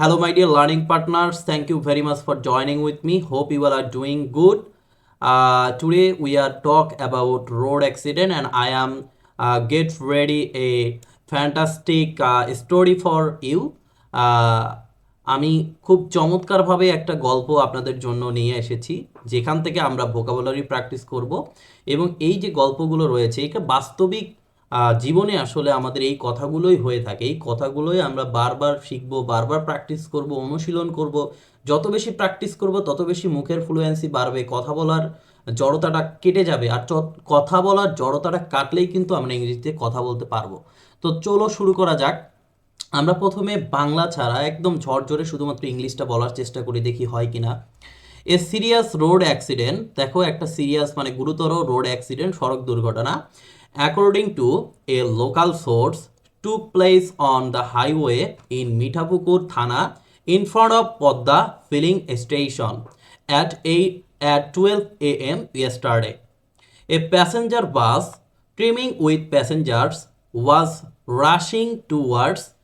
Hello, my dear learning partners. Thank you very much for joining with me. Hope you all are doing good. Uh, today we are talk about road accident, and I am uh, get ready a fantastic uh, story for you. Uh, আমি খুব চমৎকারভাবে একটা গল্প আপনাদের জন্য নিয়ে এসেছি যেখান থেকে আমরা ভোকাবুলারি প্র্যাকটিস করব এবং এই যে গল্পগুলো রয়েছে একে বাস্তবিক জীবনে আসলে আমাদের এই কথাগুলোই হয়ে থাকে এই কথাগুলোই আমরা বারবার শিখব বারবার প্র্যাকটিস করব অনুশীলন করব যত বেশি প্র্যাকটিস করব তত বেশি মুখের ফ্লুয়েন্সি বাড়বে কথা বলার জড়তাটা কেটে যাবে আর কথা বলার জড়তাটা কাটলেই কিন্তু আমরা ইংরেজিতে কথা বলতে পারবো তো চলো শুরু করা যাক আমরা প্রথমে বাংলা ছাড়া একদম ঝরঝরে শুধুমাত্র ইংলিশটা বলার চেষ্টা করি দেখি হয় কি না এ সিরিয়াস রোড অ্যাক্সিডেন্ট দেখো একটা সিরিয়াস মানে গুরুতর রোড অ্যাক্সিডেন্ট সড়ক দুর্ঘটনা according to a local source, took place on the highway in Mithapukur Thana in front of Podda filling station at a at 12 a.m. yesterday. A passenger bus teeming with passengers was rushing towards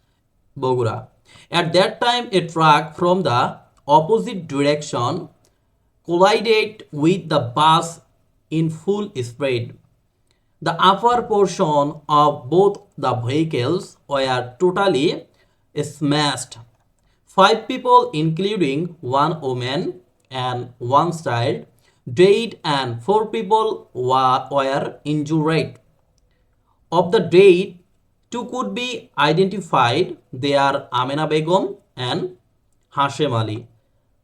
Bogura. At that time, a truck from the opposite direction collided with the bus in full speed. the upper portion of both the vehicles were totally smashed. Five people, including one woman and one child, died, and four people were, injured. Of the dead, two could be identified. They are Amena Begum and Hashem Ali,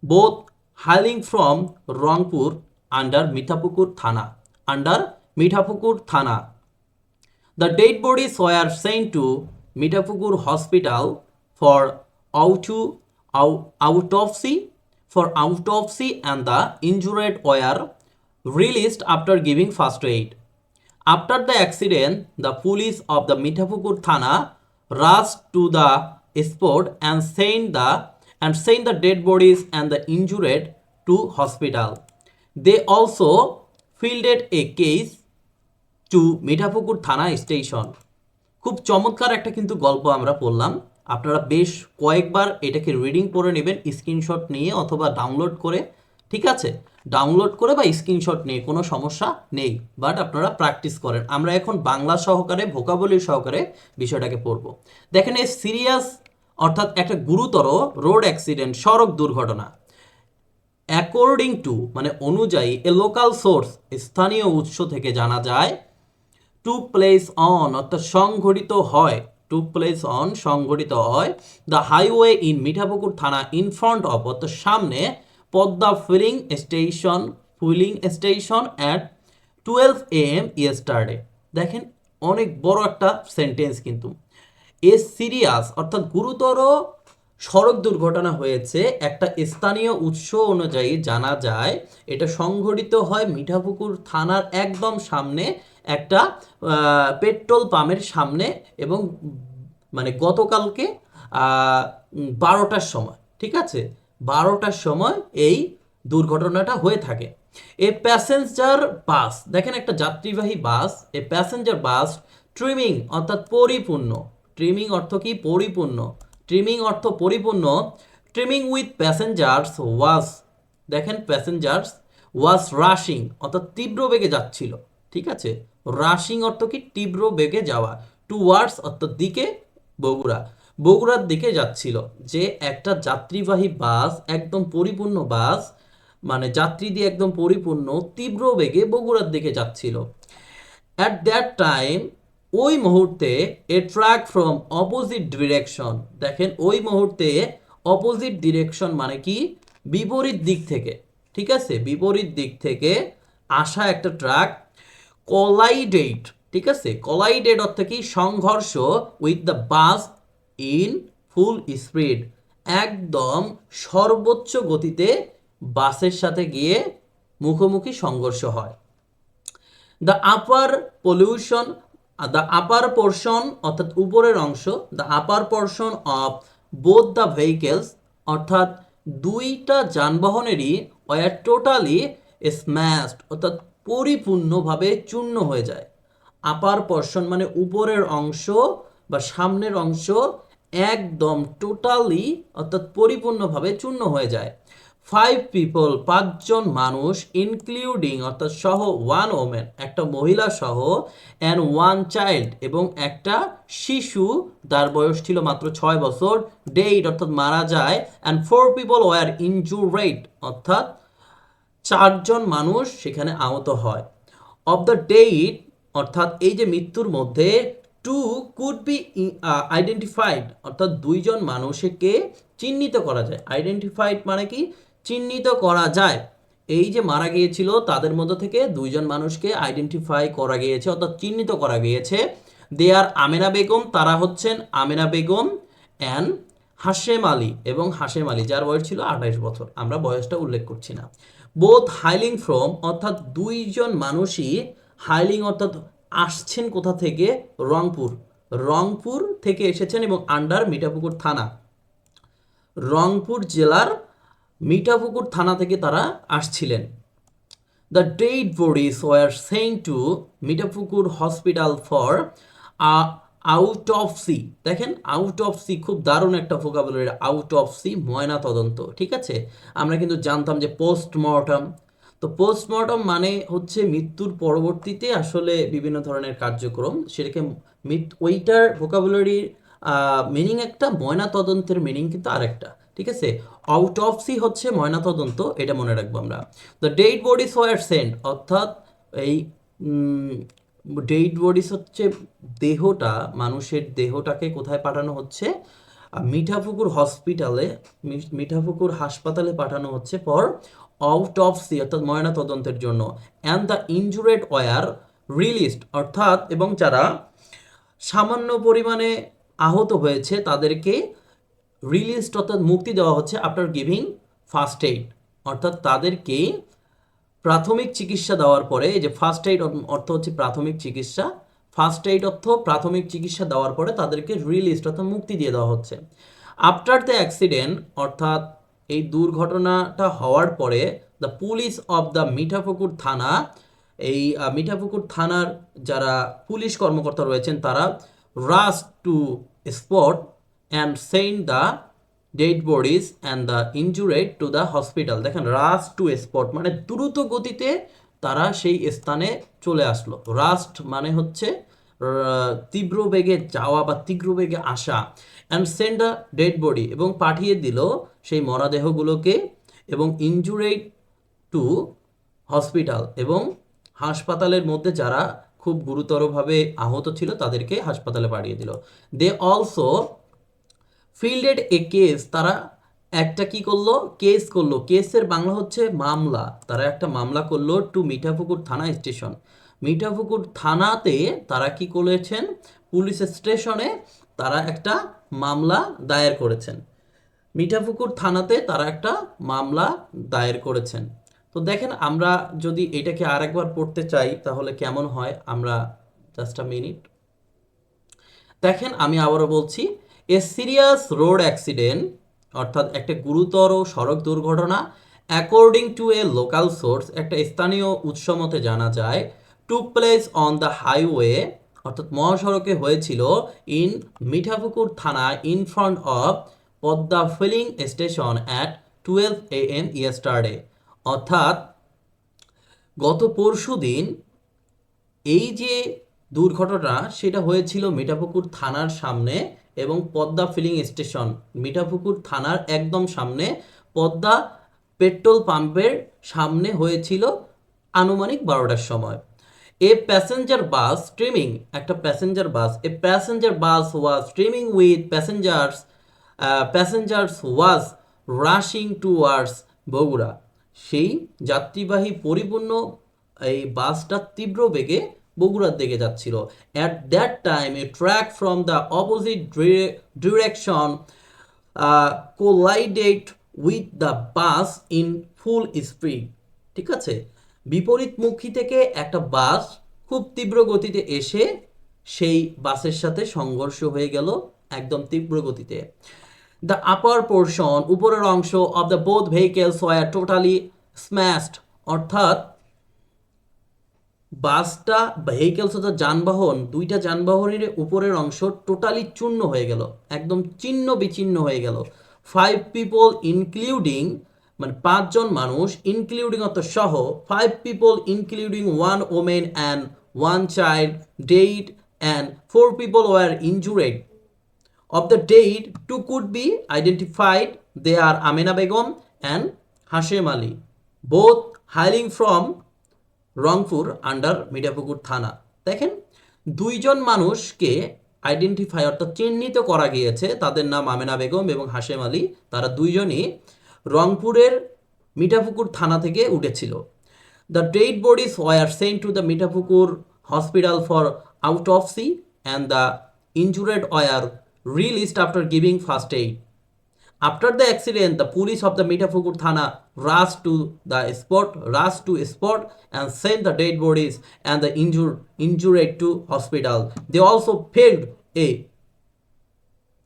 both hailing from Rangpur under Mithapukur Thana, under Mithappukur Thana. The dead bodies were sent to Mithappukur Hospital for autopsy and the injured were released after giving first aid. After the accident, the police of the Mithappukur Thana rushed to the spot and sent the dead bodies and the injured to hospital. They also fielded a case to Mithapukur থানা station খুব চমৎকার একটা কিন্তু গল্প আমরা পড়লাম আপনারা বেশ কয়েকবার এটাকে রিডিং করে নেবেন স্ক্রিনশট নিয়ে অথবা ডাউনলোড করে ঠিক আছে ডাউনলোড করে বা স্ক্রিনশট নিয়ে কোনো সমস্যা নেই বাট আপনারা প্র্যাকটিস করেন আমরা এখন বাংলা সহকারে ভোকাবলি সহকারে বিষয়টাকে পড়ব দেখেন এই সিরিয়াস অর্থাৎ একটা গুরুতর রোড অ্যাক্সিডেন্ট সড়ক দুর্ঘটনা অ্যাকর্ডিং টু মানে অনুযায়ী এ লোকাল সোর্স স্থানীয় উৎস থেকে জানা যায় টু প্লেস অন অর্থাৎ সংঘটিত হয় টু প্লেস অন সংঘটিত হয় দ্য হাইওয়ে ইন মিঠাপুকুর থানা ইন ফ্রন্ট অফ অর্থাৎ সামনে Padma filling station filling station at twelve A M yesterday দেখেন অনেক বড় একটা সেন্টেন্স কিন্তু এ সিরিয়াস অর্থাৎ গুরুতর সড়ক দুর্ঘটনা হয়েছে একটা স্থানীয় উৎস অনুযায়ী জানা যায় এটা সংঘটিত হয় মিঠাপুকুর থানার একদম সামনে একটা পেট্রোল পাম্পের সামনে এবং মানে গতকালকে বারোটার সময় ঠিক আছে বারোটার সময় এই দুর্ঘটনাটা হয়ে থাকে এ প্যাসেঞ্জার বাস দেখেন একটা যাত্রীবাহী বাস এ প্যাসেঞ্জার বাস ট্রিমিং অর্থাৎ পরিপূর্ণ ট্রিমিং অর্থ কি পরিপূর্ণ ট্রিমিং অর্থ পরিপূর্ণ ট্রিমিং উইথ প্যাসেঞ্জার্স ওয়াস দেখেন প্যাসেঞ্জার্স ওয়াজ রাশিং অর্থাৎ তীব্র বেগে যাচ্ছিল ঠিক আছে রাশিং অর্থ কি তীব্র বেগে যাওয়া টুয়ার্ডস অর্থাৎ দিকে বগুড়া বগুড়ার দিকে যাচ্ছিল যে একটা যাত্রীবাহী বাস একদম পরিপূর্ণ বাস মানে যাত্রী দিয়ে একদম পরিপূর্ণ তীব্র বেগে বগুড়ার দিকে যাচ্ছিল অ্যাট দ্যাট টাইম ওই মুহূর্তে a truck from opposite direction দেখেন ওই মুহূর্তে অপোজিট ডিরেকশন মানে কি বিপরীত দিক থেকে ঠিক আছে বিপরীত দিক থেকে আসা একটা ট্রাক কলাইডেড ঠিক আছে কলাইডেড অর্থাৎ কি সংঘর্ষ with the bus in full speed একদম সর্বোচ্চ গতিতে বাসের সাথে গিয়ে মুখোমুখি সংঘর্ষ হয় the upper pollution the upper portion অর্থাৎ উপরের অংশ the upper portion of both the vehicles অর্থাৎ দুইটা যানবাহনেরই ওয়ার টোটালি স্ম্যাশড অর্থাৎ পরিপূর্ণভাবে চূর্ণ হয়ে যায় আপার পর্ষণ মানে উপরের অংশ বা সামনের অংশ একদম টোটালি অর্থাৎ পরিপূর্ণভাবে চূর্ণ হয়ে যায় ফাইভ পিপল পাঁচজন মানুষ ইনক্লুডিং অর্থাৎ সহ ওয়ান ওমেন একটা মহিলা সহ অ্যান্ড ওয়ান চাইল্ড এবং একটা শিশু তার বয়স ছিল মাত্র ছয় বছর ডেইট অর্থাৎ মারা যায় and four people were injured অর্থাৎ চারজন মানুষ সেখানে আহত হয় অফ দ্য ডেইট অর্থাৎ এই যে মৃত্যুর মধ্যে টু কুড বি আইডেন্টিফাইড অর্থাৎ দুইজন মানুষকে চিহ্নিত করা যায় আইডেন্টিফাইড মানে কি চিহ্নিত করা যায় এই যে মারা গিয়েছিল তাদের মধ্যে থেকে দুইজন মানুষকে আইডেন্টিফাই করা গিয়েছে অর্থাৎ চিহ্নিত করা গিয়েছে দে আর আমেনা বেগম তারা হচ্ছেন আমেনা বেগম অ্যান্ড হাশেম আলী এবং হাসেম আলী যার বয়স ছিল আঠাইশ বছর আমরা বয়সটা উল্লেখ করছি না বোথ হাইলিং ফ্রম অর্থাৎ দুইজন মানুষই হাইলিং অর্থাৎ আসছেন কোথা থেকে রংপুর রংপুর থেকে এসেছেন এবং আন্ডার মিঠাপুকুর থানা রংপুর জেলার মিঠাপুকুর থানা থেকে তারা আসছিলেন the dead bodies were sent to Mithapukur hospital for a autopsy দেখেন আউট অফ সি খুব দারুণ একটা ভোকাবুলারি আউট অফ সি ময়না তদন্ত ঠিক আছে আমরা কিন্তু জানতাম যে পোস্টমর্টম তো পোস্টমর্টম মানে হচ্ছে মৃত্যুর পরবর্তীতে আসলে বিভিন্ন ধরনের কার্যক্রম সেটাকে ওইটার ভোকাবুলারির মিনিং একটা ময়না তদন্তের মিনিং কিন্তু আরেকটা ঠিক আছে আউট অফ সি হচ্ছে ময়না তদন্ত এটা মনে রাখবো আমরা the dead bodies were sent অর্থাৎ এই ডেড বডিস হচ্ছে দেহটা মানুষের দেহটাকে কোথায় পাঠানো হচ্ছে মিঠাপুকুর হসপিটালে মিঠাপুকুর হাসপাতালে পাঠানো হচ্ছে ফর সি অর্থাৎ ময়না তদন্তের জন্য and the injured were released অর্থাৎ এবং যারা সামান্য পরিমাণে আহত হয়েছে তাদেরকে রিলিস্ট অর্থাৎ মুক্তি দেওয়া হচ্ছে আফটার গিভিং ফার্স্ট এইড অর্থাৎ তাদেরকে প্রাথমিক চিকিৎসা দেওয়ার পরে যে ফার্স্ট এইড অর্থ হচ্ছে প্রাথমিক চিকিৎসা ফার্স্ট এইড অর্থ প্রাথমিক চিকিৎসা দেওয়ার পরে তাদেরকে রিলিজ অর্থাৎ মুক্তি দিয়ে দেওয়া হচ্ছে আফটার দ্য অ্যাক্সিডেন্ট অর্থাৎ এই দুর্ঘটনাটা হওয়ার পরে the police of the Mithapukur থানা এই মিঠাপুকুর থানার যারা পুলিশ কর্মকর্তা রয়েছেন তারা rushed to spot and sent the dead bodies and the injured to the hospital দেখেন রাস টু স্পট মানে দ্রুত গতিতে তারা সেই স্থানে চলে আসলো রাস্ট মানে হচ্ছে তীব্র বেগে যাওয়া বা তীব্র বেগে আসা and send a dead body এবং পাঠিয়ে দিল সেই মরাদেহগুলোকে এবং ইঞ্জুরেড টু হসপিটাল এবং হাসপাতালের মধ্যে যারা খুব গুরুতরভাবে আহত ছিল তাদেরকে হাসপাতালে পাঠিয়ে দিল they also fielded a case তারা একটা কি করলো কেস করলো কেসের বাংলা হচ্ছে মামলা তারা একটা মামলা করলো টু মিঠাপুকুর থানা স্টেশন মিঠাপুকুর থানাতে তারা কি করেছেন পুলিশ স্টেশনে তারা একটা মামলা দায়ের করেছেন মিঠাপুকুর থানাতে তারা একটা মামলা দায়ের করেছেন তো দেখেন আমরা যদি এটাকে আরেকবার পড়তে চাই তাহলে কেমন হয় আমরা জাস্ট আ মিনিট দেখেন আমি আবারও বলছি এ সিরিয়াস রোড অ্যাক্সিডেন্ট অর্থাৎ একটা গুরুতর সড়ক দুর্ঘটনা according to a local source একটা স্থানীয় উৎস মতে জানা যায় took place on the highway অর্থাৎ মহাসড়কে হয়েছিল in Mithapukur thana in front of Padma filling station at twelve A M yesterday অর্থাৎ গত পরশু দিন এই যে দুর্ঘটনা সেটা হয়েছিল মিঠাপুকুর থানার সামনে এবং পদ্মা ফিলিং স্টেশন মিঠাপুকুর থানার একদম সামনে পদ্মা পেট্রোল পাম্পের সামনে হয়েছিল আনুমানিক বারোটার সময় এ প্যাসেঞ্জার বাস স্ট্রিমিং একটা passenger bus a passenger bus was streaming with passengers passengers was rushing towards Bogura সেই যাত্রীবাহী পরিপূর্ণ এই বাসটা তীব্র বেগে বগুড়ার দিকে যাচ্ছিল at that time a truck from the opposite direction collided with the bus in full speed ঠিক আছে বিপরীতমুখী থেকে একটা বাস খুব তীব্র গতিতে এসে সেই বাসের সাথে সংঘর্ষ হয়ে গেল একদম তীব্র গতিতে দ্য আপার পোর্শন উপরের অংশ of the both vehicles were totally smashed অর্থাৎ বাসটা ভেহিকেলস অর্থাৎ যানবাহন দুইটা যানবাহনের উপরের অংশ টোটালি চূর্ণ হয়ে গেল একদম চিহ্ন বিচ্ছিন্ন হয়ে গেল ফাইভ পিপল ইনক্লুডিং মানে পাঁচজন মানুষ ইনক্লুডিং অর্থ সহ five people including one women and one child dead and four people were injured of the dead two could be identified they are Amena Begum and Hashem Ali both hailing from Rangpur under Mithapukur thana দেখেন দুইজন মানুষকে identify অর্থাৎ চিহ্নিত করা গিয়েছে তাদের নাম আমেনা বেগম এবং হাশেম আলী তারা দুইজনই রংপুরের মিঠাপুকুর থানা থেকে উঠেছিল the dead bodies were sent to the Mithapukur hospital for autopsy and the injured were released after giving first aid After the accident, the police of the Mitafukur Thana rushed to the spot, rushed to spot and sent the dead bodies and the injured injured to hospital. They also failed a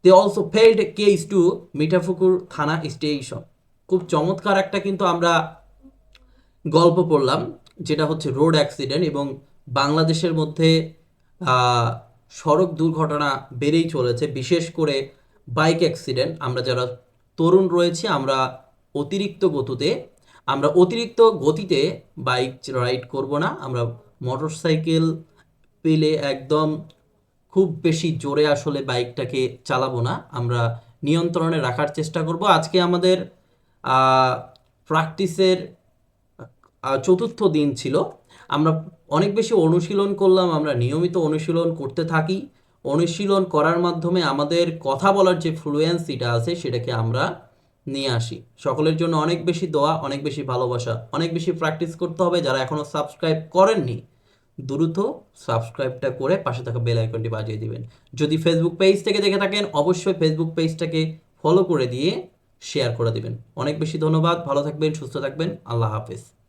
they also failed a case to Mitafukur Thana station. খুব চমৎকার একটা কিন্তু আমরা গল্প পড়লাম যেটা হচ্ছে road accident এবং বাংলাদেশের মধ্যে সড়ক দুর্ঘটনা বেড়েই চলেছে বিশেষ করে বাইক অ্যাক্সিডেন্ট আমরা যারা তরুণ রয়েছে আমরা অতিরিক্ত গতিতে আমরা অতিরিক্ত গতিতে বাইক রাইড করব না আমরা মোটর সাইকেল পেলে একদম খুব বেশি জোরে আসলে বাইকটাকে চালাবো না আমরা নিয়ন্ত্রণে রাখার চেষ্টা করব আজকে আমাদের প্র্যাকটিসের চতুর্থ দিন ছিল আমরা অনেক বেশি অনুশীলন করলাম আমরা নিয়মিত অনুশীলন করতে থাকি অনুশীলন করার মাধ্যমে আমাদের কথা বলার যে ফ্লুয়েন্সিটা আছে সেটাকে আমরা নিয়ে আসি সকলের জন্য অনেক বেশি দোয়া অনেক বেশি ভালোবাসা অনেক বেশি প্র্যাকটিস করতে হবে যারা এখনও সাবস্ক্রাইব করেননি দ্রুত সাবস্ক্রাইবটা করে পাশে থাকা বেল আইকনটি বাজিয়ে দিবেন যদি ফেসবুক পেজ থেকে দেখে থাকেন অবশ্যই ফেসবুক পেজটাকে ফলো করে দিয়ে শেয়ার করে দিবেন অনেক বেশি ধন্যবাদ ভালো থাকবেন সুস্থ থাকবেন আল্লাহ হাফেজ